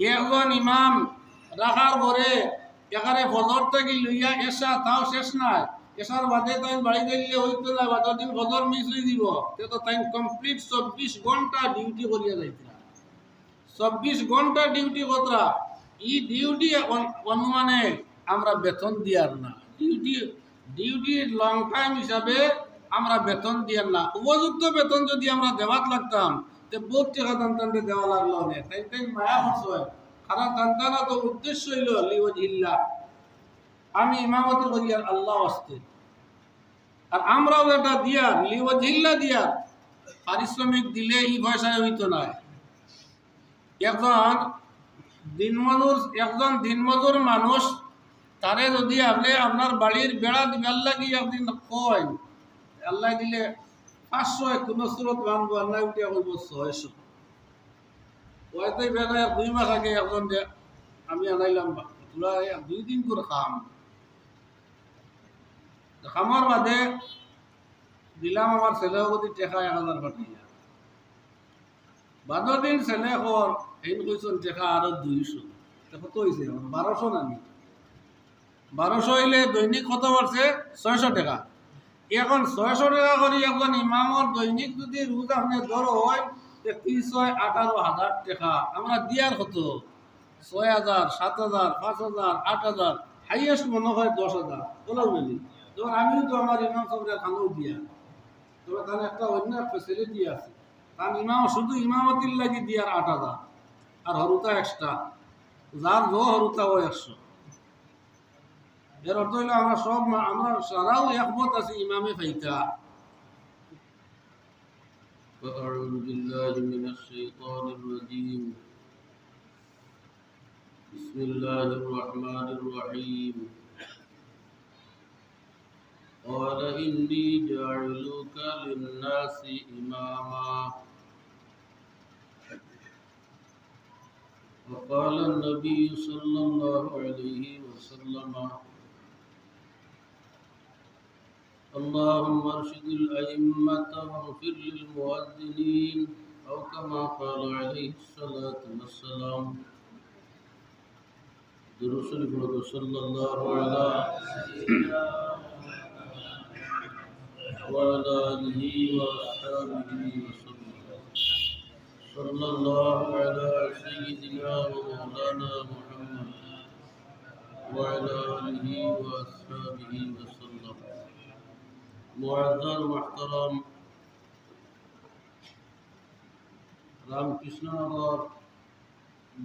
একজন ইমাম রাখার পরে এখানে ফজর থেকে লইয়া এসা, তাও শেষ নাই। এসার বাদে তাই বাড়ি দিলে হইতো না, বা দিন ফজর মিস হয়ে দিব তে তাই কমপ্লিট চব্বিশ ঘণ্টা ডিউটি করিয়া যাইতরা। চব্বিশ ঘণ্টা ডিউটি কতরা? ই ডিউটি অনুমানে আমরা বেতন দিয়ার না। ডিউটি ডিউটি লং টাইম হিসাবে আমরা বেতন দিয়ার না। উপযুক্ত বেতন যদি আমরা দেওয়াত লাগতাম বহুত লাগল তাই মায়া উদ্দেশ্য হইল আমি আল্লাহ আমরাও এটা পারিশ্রমিক দিলে এই পয়সায় হইতো না। একজন দিনমজুর একজন দিনমজুর মানুষ, তারে যদি আপনি আপনার বাড়ির বেড়া দিবার লাগি একদিন কয়, আল্লাহ দিলে পাঁচশো কোনো স্রোত বানবো আল্লাহ উঠে কইব ছয়শো। করে খাম। খামার বাদে দিলাম আমার ছেলেও যদি টেকা এক হাজার পাঠিয়ে। বাদর দিন ছেলে কর এই কইছেন টেকা আরও দুইশো। কত হয়েছে বারোশো নানি বারোশো হইলে দৈনিক কত বাড়ছে ছয়শো টাকা। এখন ছয়শো টাকা করে এখন ইমামর দৈনিক যদি রোজ আপনি ধরো হয় ছয় আঠারো হাজার টাকা। আমরা দিয়ার কত ছয় হাজার, সাত হাজার, পাঁচ হাজার, আট হাজার হাইয়েস্ট মনে হয় দশ হাজার। বলাও বলি যেমন আমিও তো আমার ইমাম সবরে খানাও দিয়া। তবে তার একটা অন্য ফেসিলিটি আছে। তার ইমাম শুধু ইমামতির লাগি দিয়ার আট হাজার। আর হরুতা এক্সট্রা যার জো হরুতা ও একশো। এর অর্থ হইলো আমরা সব মা- আমরা সারাও একমত আছি ইমামে ফাইতা فأعوذ بالله من الشيطان الرجيم بسم الله الرحمن الرحيم قال إني جاعلك للناس إماما وقال النبي صلى الله عليه وسلم اللهم ارشد الأئمة واغفر للمؤذنين أو كما قال عليه الصلاة والسلام. درس الفرد صلى الله على وعلى آله وأصحابه وسلم. صلى الله على سيدنا ومولانا محمد وعلى آله وأصحابه وسلم. মহাজন মাহতরম, রামকৃষ্ণনগর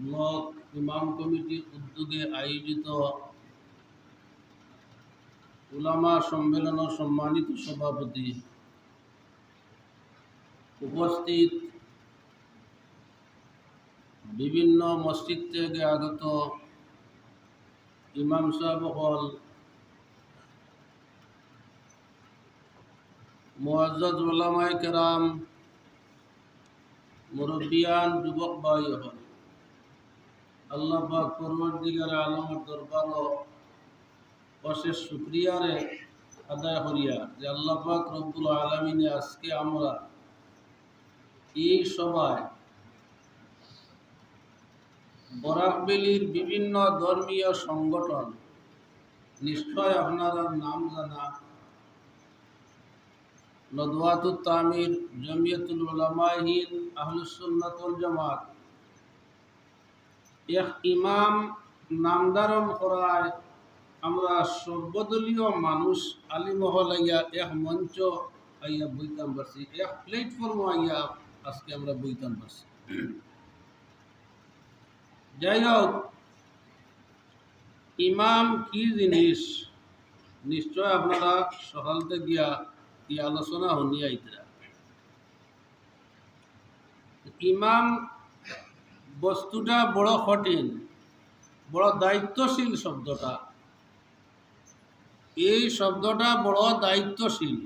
ব্লক ইমাম কমিটির উদ্যোগে আয়োজিত উলামা সম্মেলন সম্মানিত সভাপতি উপস্থিত বিভিন্ন মসজিদ থেকে আগত ইমাম সাহেব হল মুআজ্জাজ ওলামায়ে কেরাম, মুরব্বিয়ান, যুবক ভাই হল আল্লাহ পাক পরবর্তীকারে আলমের দরবার অশেষ শুক্রিয়ারে আদায় করিয়া যে আল্লাহ পাক রব্বুল আলমিনে আজকে আমরা এই সভায় বরাকবেলির বিভিন্ন ধর্মীয় সংগঠন, নিশ্চয় আপনারা নাম জানা নদওয়াতুল তামির, জমিয়তুল উলামাহিন আহলুসুন্নাতুল জামাত। এক ইমাম নামদারম করায় আমরা সর্বদলীয় মানুষ আলিমহল আইয়া এক মঞ্চ আইয়া বইতাম পারছি এক প্ল্যাটফর্ম আইয়া আজকে আমরা বইতাম পারছি যাই হোক ইমাম কি জিনিস? নিশ্চয় আপনারা সকালতে গিয়া এই আলোচনা শুনিয়া আইতরা। ইমাম বস্তুটা বড় কঠিন, বড় দায়িত্বশীল শব্দটা। এই শব্দটা বড় দায়িত্বশীল।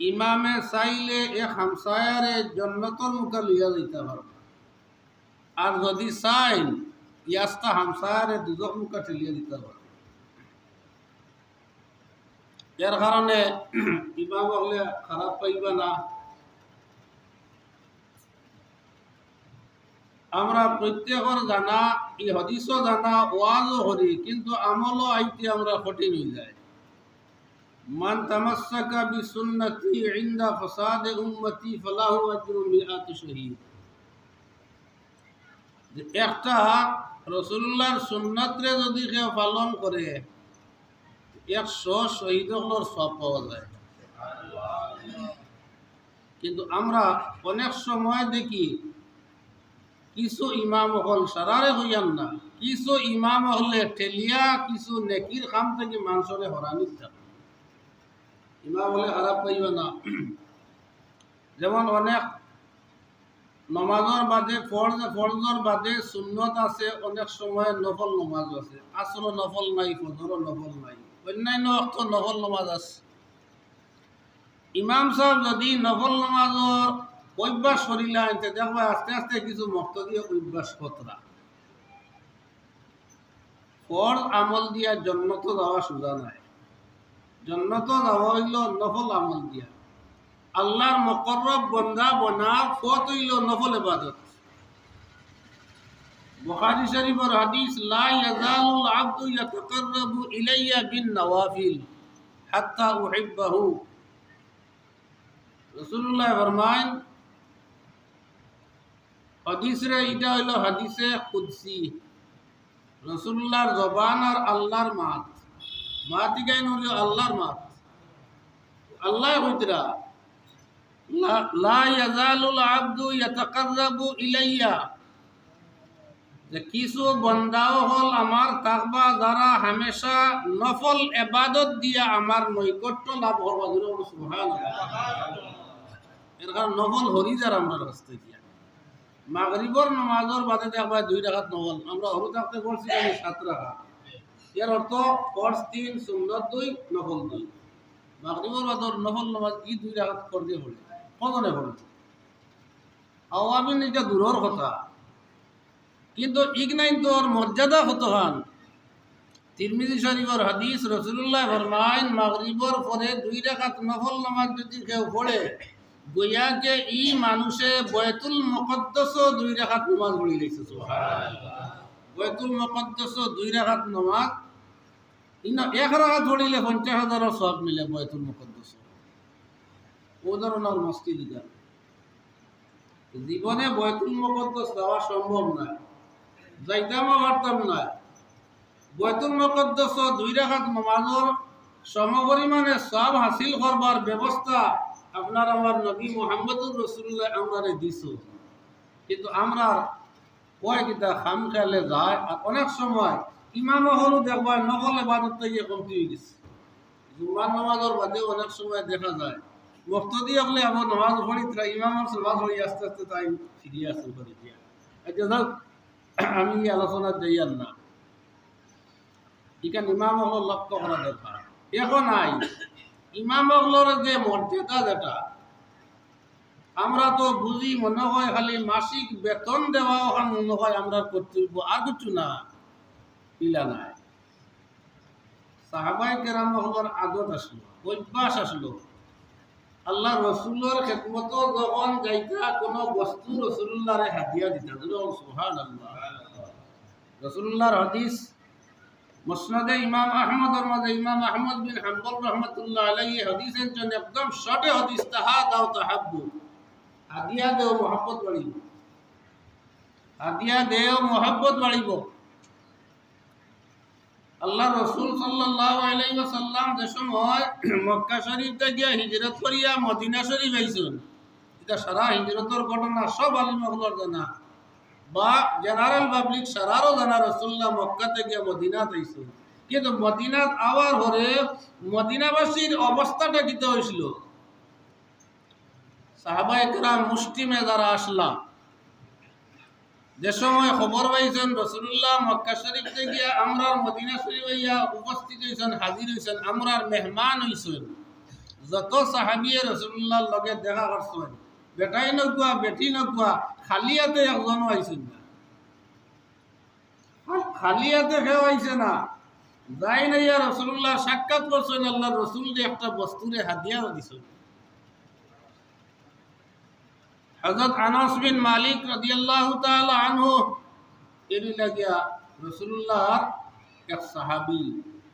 ইমামে চাইলে এক হামসায়ারে জন্নতর মুখে লইয়া যাইতে পারবে। আর যদি চাইন ইয়াস্তা হামসায়ারে দুজক মুখে ঠেলিয়ে দিতে পারবে। এর কারণে ইমাম হলে খারাপ পাইবা না। আমরা প্রত্যেকর জানা, এই হদিসও জানা, ওয়াজও করি, কিন্তু আমলও আইতে আমরা কঠিন হয়ে যায় মান তামাসসাকা বিসুন্নতি ইনদা ফাসাদ উম্মতি ফালাহু আজরু মিআত শহীদ। একটা রসুল্লাহর যদি কেউ পালন করে একশো শহীদগুলোর সব পাওয়া যায়। কিন্তু আমরা অনেক সময় দেখি, কিছু ইমাম হল সারারে হইয়ান না, কিছু ইমাম হলে ঠেলিয়া, কিছু নেকির কাম থেকে মানুষরে হরানি থাকে। ইমাম হলে খারাপ পাইবে না। যেমন অনেক নমাজর বাদে, ফরজ ফরজর বাদে সুন্নত আছে, অনেক সময় নফল নমাজ আছে। আসল নফল নাই, ফজরও নফল নাই। অন্যান্য অর্থ নফল নমাজ আছে। ইমাম সাহেব যদি নফল নমাজর অভ্যাস করিলা দেখবা আস্তে আস্তে কিছু মক্ত দিয়ে অভ্যাস কতরা ফর আমল দিয়া জন্নত যাওয়া সোজা নাই। জন্নত যাওয়া হইল নফল আমল দিয়া। আল্লাহর মকরব বন্ধা বনা ফত হইল নফল ইবাদত। বুখারী শরীফের হাদিস লা ইয়াজালুল আবদু ইয়াতাকাররাবু ইলাইয়া বিন নওয়াফিল হাত্তা উহিব্বাহু রাসূলুল্লাহ ফরমান হাদিসরে এটা হইল হাদিসে কুদসি রসুল্লাহর জবান আর আল্লাহর মাত মাত গাইন হইল আল্লাহর মাত আল্লাহ কইতরা লা ইয়াজালুল আবদু ইয়াতাকাররাবু ইলাইয়া যে কিছু বন্দাও হল আমার তাকবা যারা হামেশা নফল এবাদত দিয়া আমার নৈকট্য লাভ সুবহানাল্লাহ। এর কারণ নফল হরি যার আমরা রাস্তায় দিয়া। মাগরিবর নমাজর বাদে দেখবা দুই রাখাত নফল। আমরা হরু থাকতে পড়ছি আমি সাত রাখাত এর অর্থ ফর্স তিন সুন্দর দুই, নফল দুই। মাগরিবর বাদর নফল নমাজ ই দুই রাখাত করে দিয়ে পড়ে কজনে পড়ে আওয়ামিন এটা দূরের কথা। কিন্তু ইগনাইন তোর মর্যাদা হতো হান তিরমিজি শরীফর হাদিস রসুল্লাহ ফরমাইন মাগরিবর পরে দুই রাকাত নফল নামাজ যদি কেউ পড়ে গইয়াকে ই মানুষে বয়তুল মুকদ্দস দুই রাকাত নামাজ পড়ি লাইছে বয়তুল মুকদ্দস দুই রাকাত নামাজ, ইনা এক রাকাত পড়িলে পঞ্চাশ হাজারের সব মিলে বয়তুল মুকদ্দস। ও ধরনের মস্তি দিকা জীবনে বয়তুল মুকদ্দস যাওয়া সম্ভব নয় যাইতামও পারতাম না। বয়তুল মুকদ্দস দুই রাখাত নমাজর সমপরিমাণে সব হাসিল করবার ব্যবস্থা আপনার আমার নবী মোহাম্মদুর রসুল্লাহ আমরা দিছ। কিন্তু আমরা কয় খাম খেয়ালে যায় আর অনেক সময় ইমাম হলও দেখবার নকল এবাদত থেকে কমতি হয়ে গেছে। জুমার নামাজের বাদে অনেক সময় দেখা যায়। মুক্তদি হলে আমার নামাজ পড়ি ইমামের নামাজ পড়ি, আস্তে আস্তে তাই ফিরিয়ে আসতে পারি ধর আমি আলোচনা যাইয়ার না। এখানে ইমাম হল লক্ষ্য করা দরকার। এখন নাই ইমাম হলর যে মর্যাদা যেটা, আমরা তো বুঝি মনে হয় খালি মাসিক বেতন দেওয়া ওখান মনে হয় আমরা কর্তব্য, আর কিছু না, ইলা নাই। সাহাবাই কেরাম হলর আদত আসলো, অভ্যাস আসলো। আল্লাহ রসুল্লার খেদমত যখন যাইতা, কোনো বস্তু রসুল্লাহরে হাদিয়া দিতা সুহান আল্লাহ রসুল্লাহর হাদিস, মুসনাদে ইমাম আহমদর মাঝে ইমাম আহমদ বিন হাম্বল রহমতুল্লাহ আলাইহি হাদিসের জন্য একদম শর্টে হাদিস, তাহা দাও তাহাব্বু। হাদিয়া দেও মোহাব্বত বাড়িব। হাদিয়া দেও মোহাব্বত বাড়িব। আল্লাহ রসুল সাল্লাহ আলাইহি ওয়াসাল্লাম যে সময় মক্কা শরীফ থেকে হিজরত করিয়া মদিনা শরীফ আইছেন, এটা সারা হিজরতের ঘটনা, সব আলিমগুলোর জানা। বা জেনারেল পাবলিক সারারও জানা রসুল্লাহ মক্কা থেকে মদিনাত আইছেন কিন্তু মদিনাত আওয়ার হরে মদিনাবাসীর অবস্থাটা কিতে হয়েছিল সাহাবা একরাম মুষ্টিমে যারা আসলাম যে সময় খবর পাইছেন রসুল্লাহ মক্কা শরীফ থেকে আমরার মদিনা শরীফ হইয়া উপস্থিত হয়েছেন হাজির হয়েছেন আমরার মেহমান হয়েছেন যত সাহাবিয়ে রসুল্লাহর লগে দেখা করছেন বেটাই নকুয়া বেটি নকুয়া খালি হাতে একজনও আইছেন না। খালি হাতে কেউ আইছে না। যাই না ইয়া রসুল্লাহ সাক্ষাৎ করছেন আল্লাহ রসুল যে একটা বস্তুরে হাদিয়াও দিছেন হজরত আনাস বিন মালিক রাদিয়াল্লাহু তাআলা আনহু এর লাগিয়া রসুল্লাহর এক সাহাবি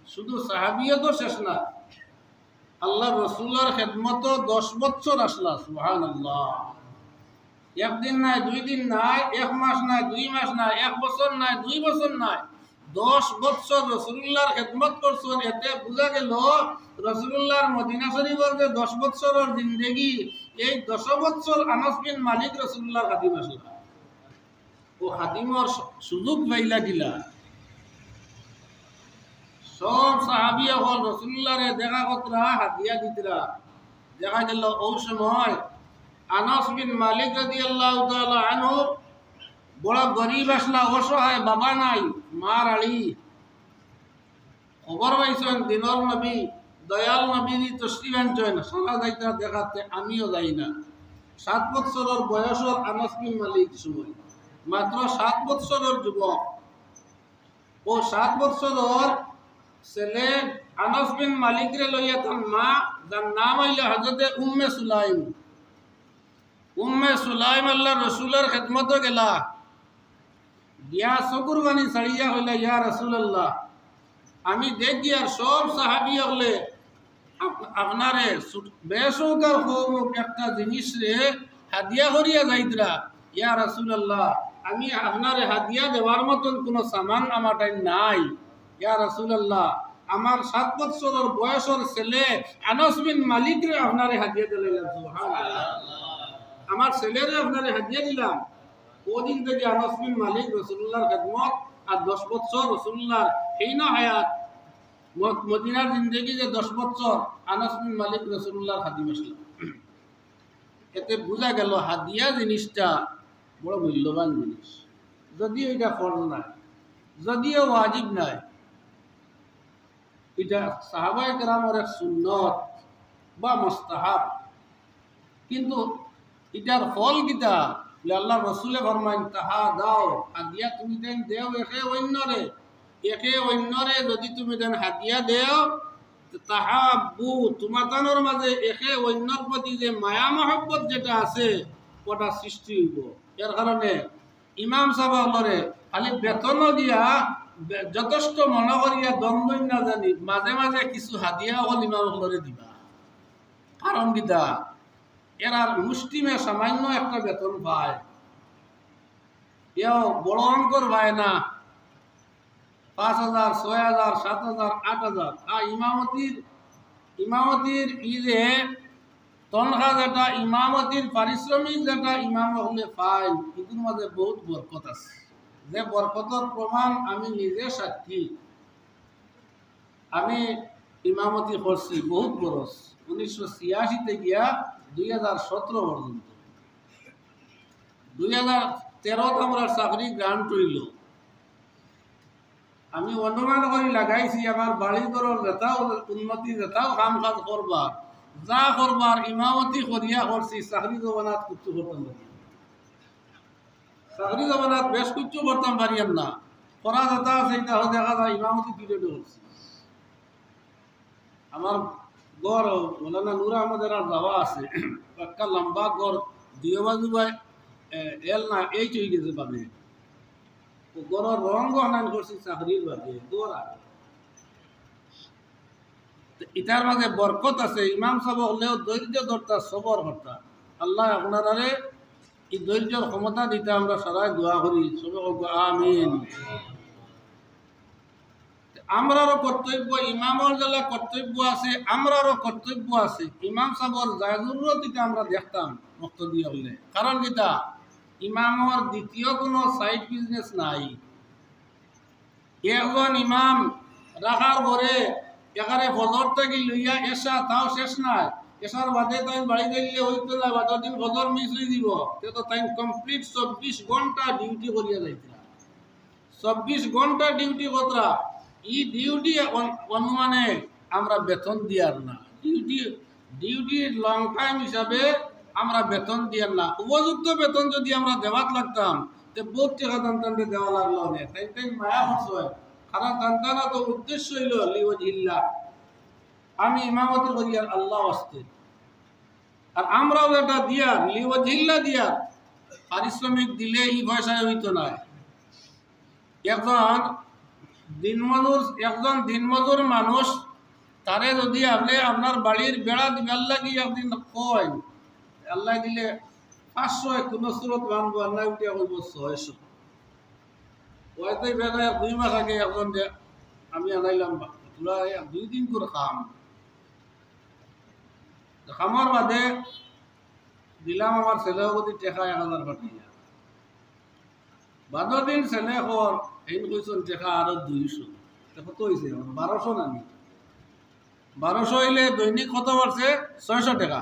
শুধু সাহাবিও তো শেষ না আল্লাহ রসুল্লার খেদমত দশ বছর আসলা সুহান আল্লাহ একদিন নাই, দুই দিন নাই, এক মাস নাই, দুই মাস নাই, এক বছর নাই, দুই বছর নাই। দশ বছর রসুল্লাহর খেদমত করছেন, এতে বোঝা গেল রসুল্লাহর মদিনা শরীফের যে দশ বছরের জিন্দগি, এই দশ বছর আনাস বিন মালিক রসুল্লাহর খাদিম আসলা। ও খাদিমর সুযোগ পাইলা দিলা সব সাহাবিয়া হল রসুল্লাহরে দেখা কতরা হাতিয়া দিতরা দেখা গেল ওই সময় আনাস বিন মালিক রাদি আল্লাহ আনহু বড় গরিব আসলা অসহায় বাবা নাই, মার আড়ি খবর পাইছেন দিনর নবী, দয়াল নবী তসরিফ আনছেন সারা যাইতা দেখাতে আমিও যাই না। সাত বৎসরের বয়সর আনাস বিন মালিক সময়। মাত্র সাত বৎসরের যুবক। ও সাত বৎসরের ছেলে আনাস বিন মালিকরে লইয়া তার মা, যার নাম হইল হজরতে উম্মে সুলাইম। উম্মে সুলাইম আল্লাহ রসুলের খেদমত গেলা। গিয়া চকুর বাণী ছাড়িয়া হইলে, ইয়া রসুল আল্লাহ আমি দেখি আর সব সাহাবি হলে আপ- আপনারে বেসরকার হোক একটা জিনিস রে, হাদিয়া করিয়া যাইতরা। ইয়া রসুল আল্লাহ আমি আপনারে হাদিয়া দেওয়ার মতন কোনো সামান আমার নাই। ইয়া রসুল আল্লাহ আমার সাত বৎসরের বয়সের ছেলে আনস বিন মালিকরে আপনারে হাদিয়া দিলাম আমার ছেলেরে আপনারে হাদিয়া দিলাম। ওদিন থেকে আনস বিন মালিক রসুল্লাহর খেদমত আর দশ বছর রসুল্লাহর এই না হায়াত মদিনার জিন্দগি যে দশ বছর আনস বিন মালিক রসুল্লাহর হাদিম আসলাম এতে বোঝা গেল হাদিয়া জিনিসটা বড় মূল্যবান জিনিস। যদিও এটা ফরজ নাই যদিও ওয়াজিব নাই এটা সাহাবাই কেরামর এক সুন্নত বা মোস্তাহাব। কিন্তু এটার ফল বলে আল্লাহ রসুলে ফরমাইন, তাহা দাও, হাদিয়া তুমি দেন দেও, একে অন্যরে। একে অন্যরে যদি তুমি দেন হাদিয়া দেও তাহা বু তোমাতানোর মাঝে একে অন্যর প্রতি যে মায়া মহব্বত যেটা আছে, ওটা সৃষ্টি হইব। এর কারণে ইমাম সাহেব খালি বেতন দিয়া যথেষ্ট মনে করিয়া দ্বন্দ্ব না জানি মাঝে মাঝে কিছু হাদিয়া হল ইমাম হলরে দিবা। কারণ কিতা এরা মুষ্টিমে সামান্য একটা বেতন পায়। এও বড় অঙ্কর পায় না। পাঁচ হাজার, ছয় হাজার, সাত হাজার, আট হাজার। আর ইমামতির ইমামতির ই যে তনখা যেটা, ইমামতির পারিশ্রমিক যেটা ইমাম হলে পায় ইটোর মাঝে বহুত বরকত আছে। যে বরকতর প্রমাণ আমি নিজে সাক্ষী। আমি ইমামতি করছি, বহুত বরস। উনিশশো ছিয়াশিতে গিয়া দুই হাজার সতেরো পর্যন্ত। দুই হাজার তেরোত আমরা চাকরি গ্রান্ট হইল। আমি অনুমান করি লাগাইছি আমার বাড়ি ঘরের উন্নতি যেটাও কাম কাজ করবার যা করবার ইমামতি করিয়া করছি চাকরি কুচ্ছু করতাম পারি চাকরি জমানাত বেশ কুচ্ছু করতাম না। করা যেটা আছে এটা দেখা যায়, ইমামতি পিরিয়ডে করছি আমার গড়, মৌলানা নুর আহমদের আর যাওয়া আছে। একটা লম্বা গড় দুই বাজু এল না এই চই গেছে ও গড়ের রং গহনান করছি চাকরির বাদে দৌড়া ইটার মাঝে বরকত আছে, ইমাম সাহেব হলেও ধৈর্য ধরতা সবর হরতা আল্লাহ আপনারারে এই ধৈর্যর ক্ষমতা দিতে আমরা সবাই দোয়া করি। আমিন। আমরারও কর্তব্য ইমামর জেলা কর্তব্য আছে, আমরারও কর্তব্য আছে। ইমাম সাহর জায়জুরত এটা আমরা দেখতাম, মক্ত দিয়ে হলে। কারণ কিতা ইমামর দ্বিতীয় কোনো সাইড বিজনেস নাই। একজন ইমাম রাখার পরে এখানে ফজর থেকে লইয়া এসা, তাও শেষ নাই। এসার বাদে তাই বাড়ি দিলে হইতো না বাদর দিন ফজর মিস হয়ে দিব তে তো তাই কমপ্লিট চব্বিশ ঘণ্টা ডিউটি করিয়া যাইতরা চব্বিশ ঘণ্টা ডিউটি কতরা? ই ডিউটি অনুমানে আমরা বেতন দিয়ার না। ডিউটি ডিউটি লং টাইম হিসাবে আমরা বেতন দিয়ার না। উপযুক্ত বেতন যদি আমরা দেওয়াত লাগতাম, তে বহুত টাকা তান্তানতে দেওয়া লাগল তাই তাই মায়া হয় কারণ তান্তানা তো উদ্দেশ্য হইল, লিওজিল্লা। আমি ইমামতি করি আর আল্লাহ আসতে আর আমরাও এটা দিয়া লিও জিল্লা দিয়া, পারিশ্রমিক দিলে এই পয়সায় হইতো না একজন দিনমজুর একজন দিনমজুর মানুষ, তারে যদি আপনি আপনার বাড়ির বেড়া দিবার লাগি একদিন কয়, আল্লাহ দিলে পাঁচশো কোনো সুরত বানবো আল্লাহ উঠিয়া কইব ছয়শো। হয়তো বেড়ায় দুই মাস আগে একজন আমি আনাইলাম দুই দিন করে খাম খামার বাদে দিলাম আমার ছেলেও যদি টেকা এক হাজার পাঠিয়ে বাদর দিন ছেলে কর এই কইছেন টেকা আরও দুইশো। কত হয়েছে বারোশো নানি বারোশো হইলে দৈনিক কত বাড়ছে ছয়শো টাকা।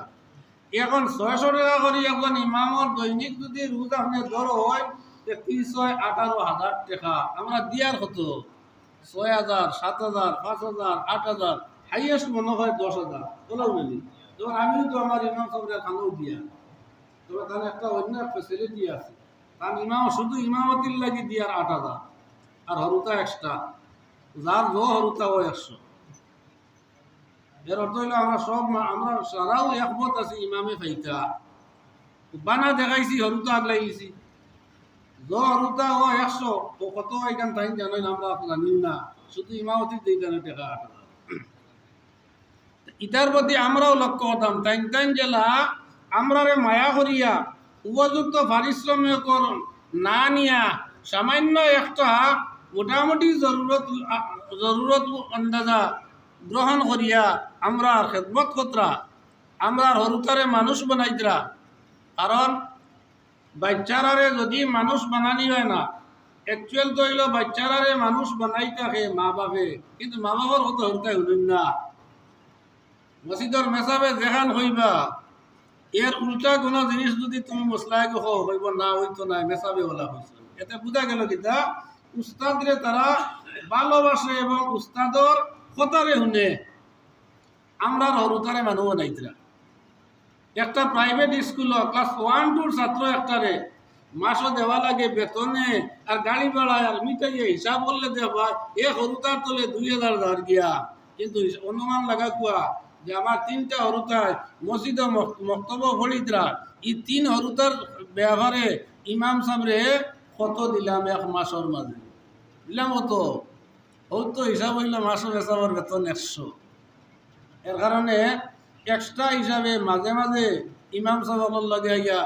এখন ছয়শো টাকা করে এখন ইমামর দৈনিক যদি রোজ আপনি ধরো হয় তিন ছয় আঠারো হাজার টাকা। আমরা দিয়ার কত ছয় হাজার সাত হাজার পাঁচ হাজার আট হাজার হাইয়েস্ট মনে হয় দশ হাজার বলাও বলি যেমন আমিও তো আমার ইমাম সাহেবের খানাও দিয়া। তবে তার একটা অন্য ফেসিলিটি আছে। তার ইমাম, শুধু ইমামতির লাগি দিয়ার আট হাজার, আর হরুতা এক্সট্রা যার জো হরুতা ও একশো। এর অর্থ হইল আমরা সব আমরা সারাও একমত আছি ইমামে ফাইতা। বানা দেখাইছি, হরুতা আগলাইছি। জ হরুতা ও একশো কত এখান তাই জানাই আমরা জানিও না। শুধু ইমামতির দিই জানে টাকা আট ইটার প্রতি আমরাও লক্ষ্য হতাম। তাই তাই জেলা আমরারে মায়া করিয়া উপযুক্ত পারিশ্রমিক না নিয়া সামান্য একটা মোটামুটি জরুরত জরুরত আন্দাজা গ্রহণ করিয়া আমরা খেদমত কতরা আমরা হরুতারে মানুষ বানাইতরা কারণ বাচ্চারারে যদি মানুষ বানানি হয় না অ্যাকচুয়াল তো হইল বাচ্চারারে মানুষ বানাই থাকে মা বাপে কিন্তু মা বাবার কত হরুতাই হইলেন না। মসজিদর মেসাবে যেখান হইবা। এর উল্টা কোনো জিনিস যদি তুমি মশলায় হো হইব না হইতো না মেসাবে ওলা হয়েছে এতে বুঝা গেল কিতা উস্তাদরে তারা ভালোবাসে এবং উস্তাদর কথারে শুনে। আমরা হরুতারে মানুষ বানাইতরা একটা প্রাইভেট স্কুল ক্লাস ওয়ান টুর ছাত্র একটারে মাসও দেওয়া লাগে, বেতনে আর গাড়ি ভাড়া আর মিটাইয়ে হিসাব করলে দেওয়া এ হরুতার তোলে দুই হাজার ধার গিয়া কিন্তু অনুমান লাগা কুয়া যে আমার তিনটা হরুতায় মসজিদ মক্তব্য ফরিদরা এই তিন হরুতার ব্যবহারে ইমাম সামরে কত দিলাম এক মাসের মাঝে? দিলাম কত হয়তো হিসাব হইলে মাসের হিসাবের বেতন একশো। এর কারণে এক্সট্রা হিসাবে মাঝে মাঝে ইমাম সাহেবের লাগে আইয়া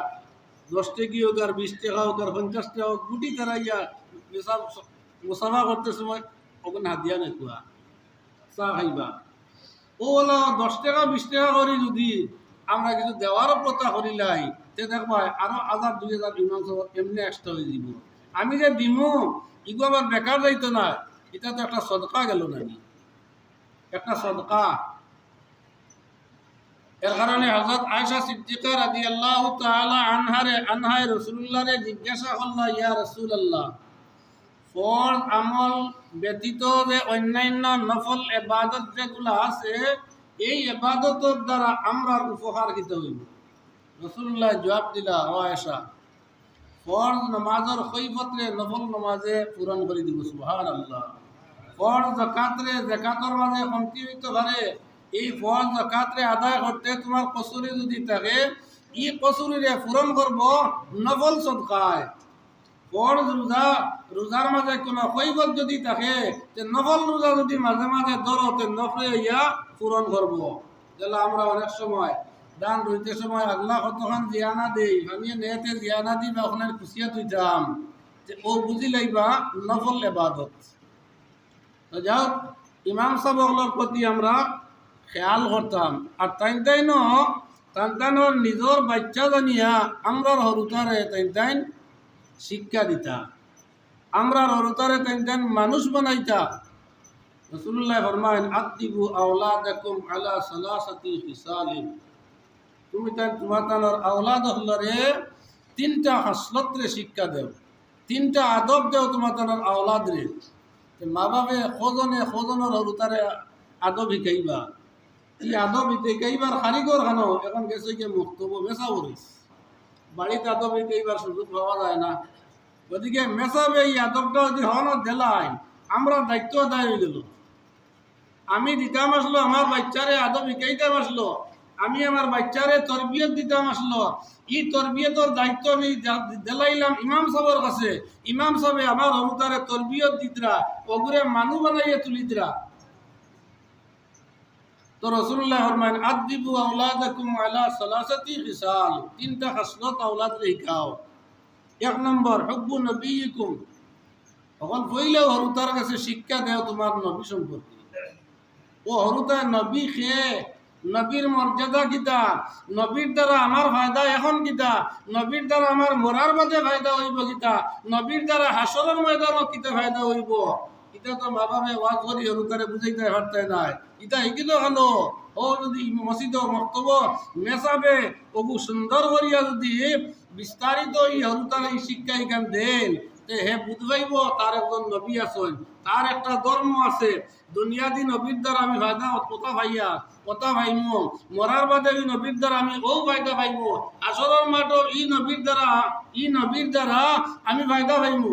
দশ টাকি হোক আর বিশ টাকা হোক আর পঞ্চাশ টাকা হোক, গুটি তারাইয়া হিসাব মুসাফা করতে সময় ওখানে হাতিয়া নেকুয়া। চা খাইবা। ও হলো দশ টাকা, বিশ টাকা করে যদি আমরা কিছু দেওয়ারও প্রথা করিলাই তে দেখবা আরও হাজার, দুই হাজার সাহেব এমনি এক্সট্রা হয়ে দিব আমি যে দিমু, ইগো আবার বেকার যাইতো না এটা তো একটা সদকা গেল নাকি? একটা সদকা। এর কারণে হজরত আয়সা সিদ্দিকা রাদি আল্লাহ তাআলা আনহারে, আনহায় রসুল্লাহরে জিজ্ঞাসা করল, ইয়া রসুল্লাহ ফরজ আমল ব্যতীত যে অন্যান্য নফল এবাদত যেগুলো আছে, এই এবাদতের দ্বারা আমরা উপকার কিতে হইব। রসুল্লাহ জবাব দিলা আয়সা ফরজ নমাজের কৈফতরে নফল নমাজে পূরণ করে দিব সুবহান আল্লাহ ফরজ জাকাতরে জাকাতর মাঝে কমতি হইতে এই ফরজ জাকাতরে আদায় করতে তোমার কসুরি যদি থাকে ই কসুরিরে পূরণ করব নফল সদকায়। ফরজ রোজা রোজার মাঝে কোনো কৈবত যদি থাকে, তে নফল রোজা যদি মাঝে মাঝে ধরো তে নফলে ইয়া পূরণ করব যেন আমরা অনেক সময়, দান রইতে সময় আল্লাহ কতক্ষণ জিয়ানা দেই, আমি নেতে জিয়ানা দিই বা ওখানে খুশিয়া তুইতাম যে ও বুঝি লাইবা নফল এবাদত। যাও, ইমাম সাহেবগুলোর প্রতি আমরা খেয়াল করতাম আর তাই তাই ন তান তাইনোর নিজের বাচ্চা জানিয়া আমরা হরুতারে তাই তাই শিক্ষা দিতা। আমরা হরুতারে তাই তাই মানুষ বানাইতা। রসুল্লাহ ফরমাইন আদিবু আওলাদাকুম আলা সালাসাতি হিসালিন তুমি তাই তোমার তানোর আওলাদ হলরে তিনটা হাসলতরে শিক্ষা দেও। তিনটা আদব দেও তোমার তানোর আওলাদ রে মা বাপে সজনে সজনের হরুতারে আদব শিকাইবা। এই আদব শিকাইবার কারিগর খানো এখন গেছে গিয়ে মুক্তব মেসা করিস বাড়িতে আদব শিকাইবার সুযোগ পাওয়া যায় না। গতিকে মেসাবে এই আদবটা যদি হওয়ানো দেলাই, আমরা দায়িত্ব আদায় হয়ে গেল। আমি দিতাম আসলো, আমার বাচ্চারে আদব শিকাইতাম আসলো, আমি আমার বাচ্চারে তরবিয়ত দিতাম আসলো। ই তরবিয়তর দায়িত্ব আমি দিলাইলাম ইমাম সাহেবের কাছে। ইমাম সাহেব আমার হরুতারে তরবিয়ত দিতরা ওগুরে মানু বানাইয়ে তুলিতরা। তো রসুল্লাহ ফরমান আদিবু আওলাদাকুম আলা সালাসাতি খিসাল তিনটা খাসলত আওলাদ রেখাও। এক নম্বর, হব্বু নবীকুম তখন কইলেও হরুতার কাছে শিক্ষা দেও তোমার নবী সম্পর্কে। ও হরুতার নবী খেয়ে নবীর মর্যাদা কিতা? নবীর দ্বারা আমার ফায়দা এখন কিতা? নবীর দ্বারা আমার মরার বাদে ফায়দা হইব কিতা? নবীর দ্বারা হাসরের ময়দানও কিতা ফায়দা হইব? ইটা তো মা ওয়াজ করি বুঝাইতে পারতে নাই। ইটা ও যদি মসজিদ মক্তব মেসাবে ওগু সুন্দর করিয়া যদি বিস্তারিত এই শিক্ষা এখান দেন হে তার একজন নবী আছেন। তার একটা ধর্ম আছে। দুনিয়াদি নবীর দ্বারা আমি ফায়দা, কথা ভাইয়া, কথা ভাইমু। মরার বাদে এই নবীর দ্বারা আমি ও ফায়দা পাইমু। আসরের মাঠও ই নবীর দ্বারা ই নবীর দ্বারা আমি ফায়দা পাইমু।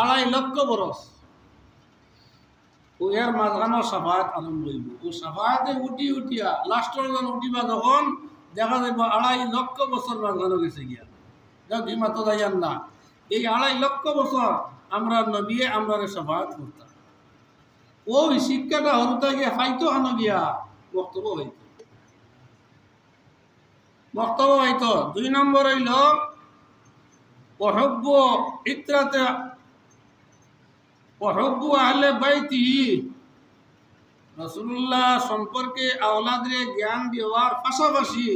আড়াই লক্ষ বরস। ও এর মাঝখানো সাফায়াত আরম্ভ হইব ও সাফায়াতে উঠি উঠিয়া লাস্টর জন উঠিবা যখন দেখা যাইব আড়াই লক্ষ বছর মাঝখানো গেছে গিয়া। যাও ধীমা তো যাইয়ান না এই আড়াই লক্ষ বছর আমরা নবিয়ে আমরা সাফায়াত করতাম। ওই শিক্ষাটা হরুতা গিয়া ফাইতো হানো গিয়া, বক্তব্য হইত। বক্তব্য হইত। দুই নম্বর হইল, অহব্য ইত্রাতে আহলে রসুল্লাহ সম্পর্কে আওলাদরে জ্ঞান দেওয়ার পাশাপাশি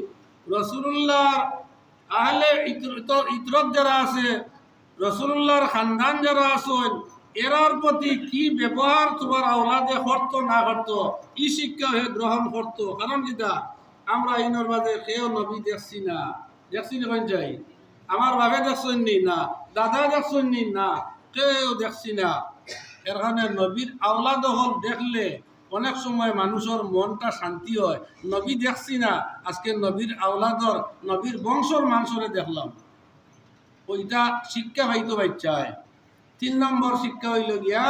রসুল্লাহ আহলে ইতরত যারা আছে রসুল্লাহর খানদান যারা এরার প্রতি কি ব্যবহার তোমার আওলাদে করতো, না করতো? ই শিক্ষা হে গ্রহণ করতো? কারণ কিটা আমরা ইনর বাদে কেউ নবী দেখছি না। দেখছি না কোন যাই আমার বাবে দেখছেন না? দাদা দেখছেন না? কেউ দেখছি না। কারণে নবীর আওলাদ হল দেখলে অনেক সময় মানুষের মনটা শান্তি হয়। নবী দেখছি না, আজকে নবীর আওলাদর, নবীর বংশর মানুষরে দেখলাম। ওইটা শিক্ষা পাইতো বাচ্চায়। তিন নম্বর শিক্ষা হইল গিয়া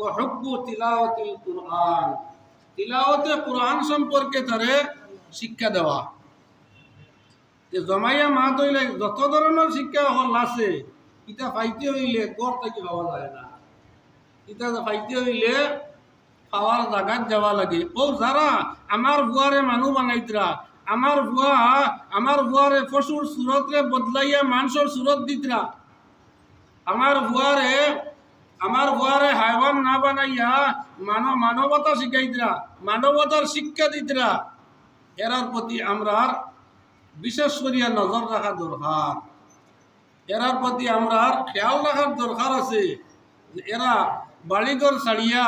ও হব্বু তিলাওয়াতিল কুরআন। তিলাওয়াতে কুরআন সম্পর্কে তারে শিক্ষা দেওয়া। যে জমাইয়া মা তৈলে যত ধরনের শিক্ষা হল আছে, ইটা পাইতে হইলে গড় থেকে পাওয়া যায় না। ইটা পাইতে হইলে পাওয়ার জায়গাত যাওয়া লাগে। ও যারা, আমার বুয়ারে মানুষ বানাইতরা, আমার বুয়া আমার বুয়ারে পশুর সুরতরে বদলাইয়া মানুষের সুরত দিতরা। আমার বুয়ারে আমার বুয়ারে হাইওয়ান না বানাইয়া মানব মানবতা শিখাইতরা মানবতার শিক্ষা দিতরা। এরার প্রতি আমরা বিশেষ করিয়া নজর রাখা দরকার এরার প্রতি আমরা খেয়াল রাখার দরকার আছে এরা বাড়িঘর ছাড়িয়া,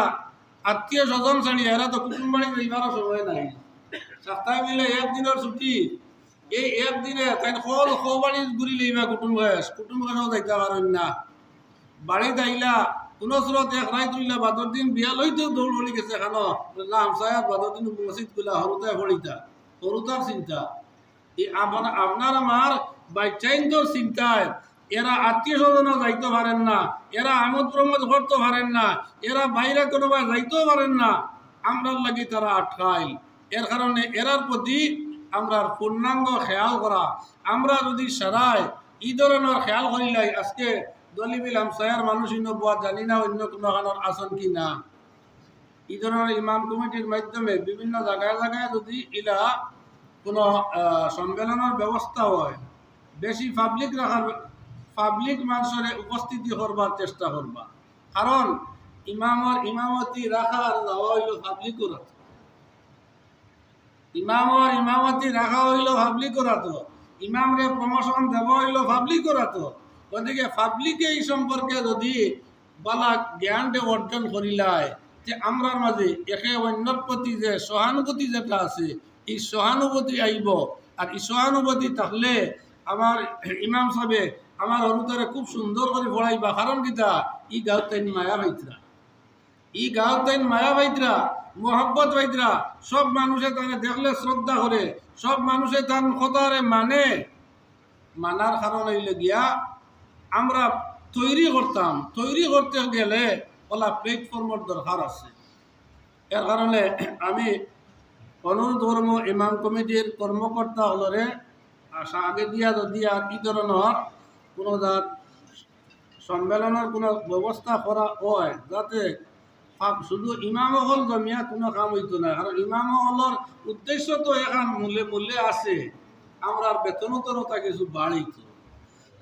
আত্মীয় স্বজন ছাড়িয়া, এরা তো কুটুম বাড়ি যাইবারও সময় নাই। সপ্তাহে মিলে একদিনের ছুটি। এই একদিনে তাই সল স বাড়ি ঘুরি লইবা কুটুম গাছ কুটুম গাছও যাইতে পারেন না। বাড়িতে আইলা কোনো স্রোত এক রাইত রইলা বাদর দিন বিয়া লইতেও দৌড় হলি গেছে কেন না আমসায়াত বাদর দিন মসজিদগুলা হরুতায় হরিতা হরুতার চিন্তা। এই আপনার আমার বাচ্চাইন তো চিন্তায় এরা আত্মীয় স্বজনও যাইতে পারেন না, এরা আমোদ প্রমোদ করতে পারেন না, এরা বাইরে কোনোবা যাইতেও পারেন না। আমরার লাগি তারা আটকাইল। এর কারণে এরার প্রতি আমরা পূর্ণাঙ্গ খেয়াল করা। আমরা যদি সারাই এই ধরনের খেয়াল করিলাই আজকে দলিবিল আমসায়ার মানুষ ইন্ন বুয়া জানি না অন্য কোনো কারণের আসন কি না। এই ধরনের ইমাম কমিটির মাধ্যমে বিভিন্ন জায়গায় জায়গায় যদি ইলা কোনো সম্মেলনের ব্যবস্থা হয়, বেশি পাবলিক রাখার পাবলিক মানুষের উপস্থিতি করবার চেষ্টা করবা কারণ ইমামর ইমামতি রাখা যাওয়া হইল পাবলিক রাখা ইমামর ইমামতি রাখা হইল পাবলিক রাখতো ইমামরে প্রমোশন দেওয়া হইল পাবলিক রাখতো গতিকে পাবলিকে এই সম্পর্কে যদি বালা জ্ঞানটা অর্জন করিলায় যে আমরার মাঝে একে অন্যর প্রতি যে সহানুভূতি যেটা আছে, এই সহানুভূতি আইব। আর এই সহানুভূতি থাকলে আমার ইমাম সাহেবে আমার অনুতারে খুব সুন্দর করে পড়াইবা কারণ কিতা ই গাঁত তাইন মায়া ভাইতরা ই গাঁত তাইন মায়া ভাইতরা মোহাব্বত ভাইতরা সব মানুষে তানে দেখলে শ্রদ্ধা করে, সব মানুষে তান কথারে মানে। মানার কারণ হইলে গিয়া আমরা তৈরি করতাম। তৈরি করতে গেলে ওলা প্ল্যাটফর্মের দরকার আছে। এর কারণে আমি অনুরোধ ধর্ম ইমাম কমিটির কর্মকর্তা হলরে আশা আগে দিয়া যদি আর কি ধরনের কোনো জাত সম্মেলনের কোনো ব্যবস্থা করা হয়, যাতে শুধু ইমাম হল জমিয়া কোনো কাম হইতো না কারণ ইমাম হলর উদ্দেশ্য তো এখন মূল্যে মূল্যে আছে আমরা বেতনতরতা কিছু বাড়িত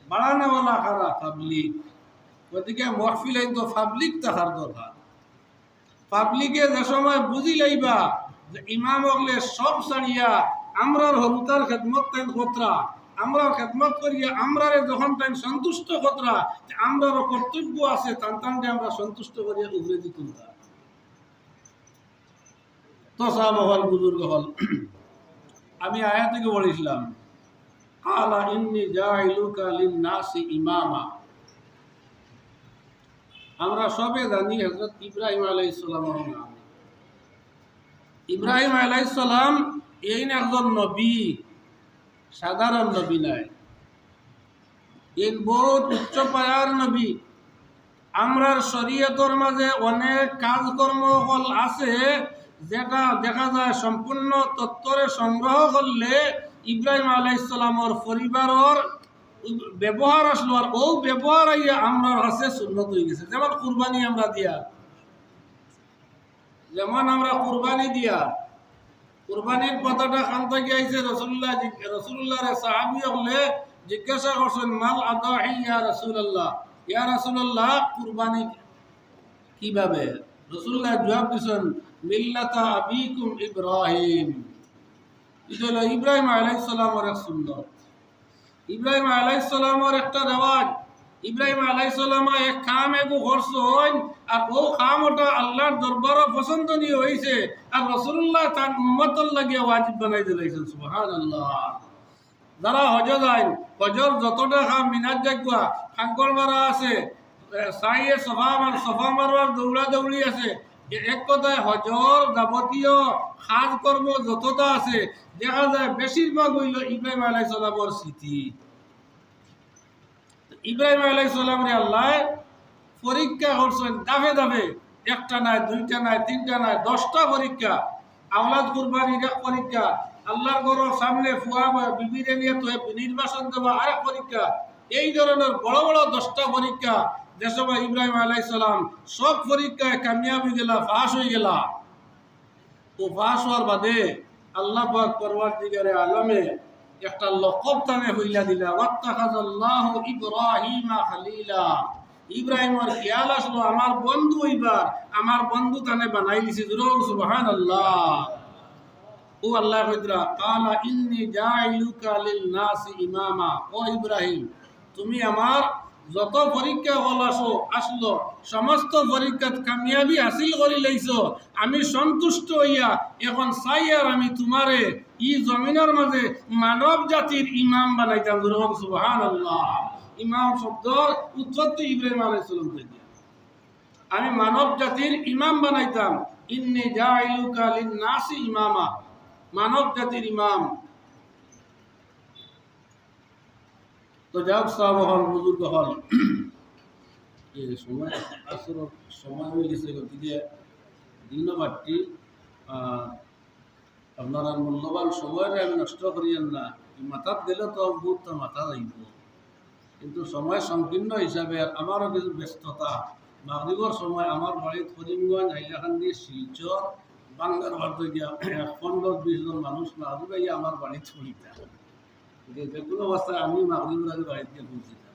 বাড়ানোওয়ালা খারা পাবলিক। গতিকে মহফিল তো পাবলিক থাকার দরকার পাবলিকে যে সময় বুঝি লাইবা যে ইমাম হলে সব ছাড়িয়া আমরার হরুতার খেদমত তাইন খতরা আমরার খেদমত করিয়া আমরারে যখন তাইন সন্তুষ্ট খতরা, যে আমরারও কর্তব্য আছে, তান তানকে আমরা সন্তুষ্ট করিয়া উগরে দিতুন তা তো সাহাব হল, বুজুর্গ হল। আমি আয়া থেকে বলেছিলাম, আলা ইন্নি জাইলুকা ইমামা। আমরা সবে জানি হজরত ইব্রাহিম আলাইসালামের ইব্রাহিম আলাইসালাম এই একজন নবী। সাধারণ নবী নাই। এক বহুত উচ্চ পায়ার নবী। আমরার শরীয়তর মাঝে অনেক কাজকর্ম হল আছে, যেটা দেখা যায় সম্পূর্ণ তত্ত্বরে সংগ্রহ করলে ইব্রাহিম আলাইসালামর পরিবারের ব্যবহার আসলো আর ও ব্যবহার আইয়া আছে সুন্নত হয়ে গেছে। যেমন কুরবানি আমরা দিয়া। যেমন আমরা কুরবানি দিয়া কুরবানির কথাটা খান থেকে আইছে রসুল্লাহ রসুল্লাহ সাহাবি হলে জিজ্ঞাসা করছেন, মাল আদাহি ইয়া রসুল্লাহ ইয়া রসুল্লাহ কুরবানি কীভাবে? রসুল্লাহ জবাব দিছেন মিল্লাতা আবিকুম ইব্রাহিম। এটা হলো ইব্রাহিম আলাইহিস সালামের এক সুন্দর ইব্রাহিম আলাইসালামের একটা রেওয়াজ। ইব্রাহিম আলাইসালাম এক কাম এগু করছেন আর ও কাম ওটা আল্লাহর দরবার পছন্দনীয় হয়েছে আর রসুল্লাহ তার উম্মতর লাগিয়ে ওয়াজিব বানাই দিলাইছেন সুবহান আল্লাহ যারা হজ যায় হজর যতটা কাম মিনার যাগুয়া ফাঙ্কর মারা আছে সাইয়ে সফা মার সফা মারবার দৌড়া দৌড়ি আছে এক কথায় হজর যাবতীয় সাজ কর্ম যতটা আছে দেখা যায় বেশিরভাগ হইল ইব্রাহিম আলাই সালামর স্মৃতি। ইব্রাহিম আলাই সালামরে আল্লাহ, পরীক্ষা করছেন দাফে দাফে একটা নাই, দুইটা নাই, তিনটা নাই, দশটা পরীক্ষা। আওলাদ কুরবানির এক পরীক্ষা। আল্লাহর গরর সামনে ফুয়া বিবিরে নিয়ে তো নির্বাচন দেওয়া আরেক পরীক্ষা। এই ধরনের বড় বড় দশটা পরীক্ষা যে ইব্রাহিম আলাইহিস সালাম সব পরীক্ষায় কামিয়াবি গেলা, ফাঁস হয়ে গেলা। ও ফাঁস হওয়ার বাদে আল্লাহ পাক পরওয়ার দিগারে আলমে একটা লকব তানে হইলা দিলা। ওয়াত্তাখাযাল্লাহু ইব্রাহিমা খালিলা। ইব্রাহিমের খেয়াল আসলো, আমার বন্ধু এইবার, আমার বন্ধু তানে বানাই দিছে জুরুল সুবহানাল্লাহ। ও আল্লাহ কইরা কালা ইন্নি জাইলুকা লিন নাসি ইমামা। ও ইব্রাহিম, তুমি আমার যত পরীক্ষা হল আসো, আসলো। সমস্ত পরীক্ষাত কামিয়াবি হাসিল করে লইছো আমি সন্তুষ্ট হইয়া এখন চাই আর আমি তোমারে ই জমিনের মাঝে মানব জাতির ইমাম বানাইতাম দুর্গম সুবহান আল্লাহ ইমাম শব্দর উৎপত্তি ইব্রাহিম আলাইসালাম থেকে আমি মানব জাতির ইমাম বানাইতাম ইন্নি জাইলুকা লিন নাসি ইমামা। মানব জাতির ইমাম। তো যাক সব হল বুজুর্গ হল সময় আসলে সময় হয়ে গেছে গতিকে দিনবারটি আপনারা মূল্যবান সময়ের আমি নষ্ট করিয়েন না। মাথাত গেলে তো মাথা যাইব কিন্তু সময় সংকীর্ণ হিসাবে আমারও কিছু ব্যস্ততা। মাগরিবর সময় আমার বাড়িত করিমগঞ্জ হাইলাকান্দি শিলচর বাংলার বাড়িতে গিয়া পনেরো বিশ জন মানুষ মাগরিব আমার বাড়িতে পড়িতে যে কোনো অবস্থায় আমি মাগরিবের আগে বাড়িতে পৌঁছিতাম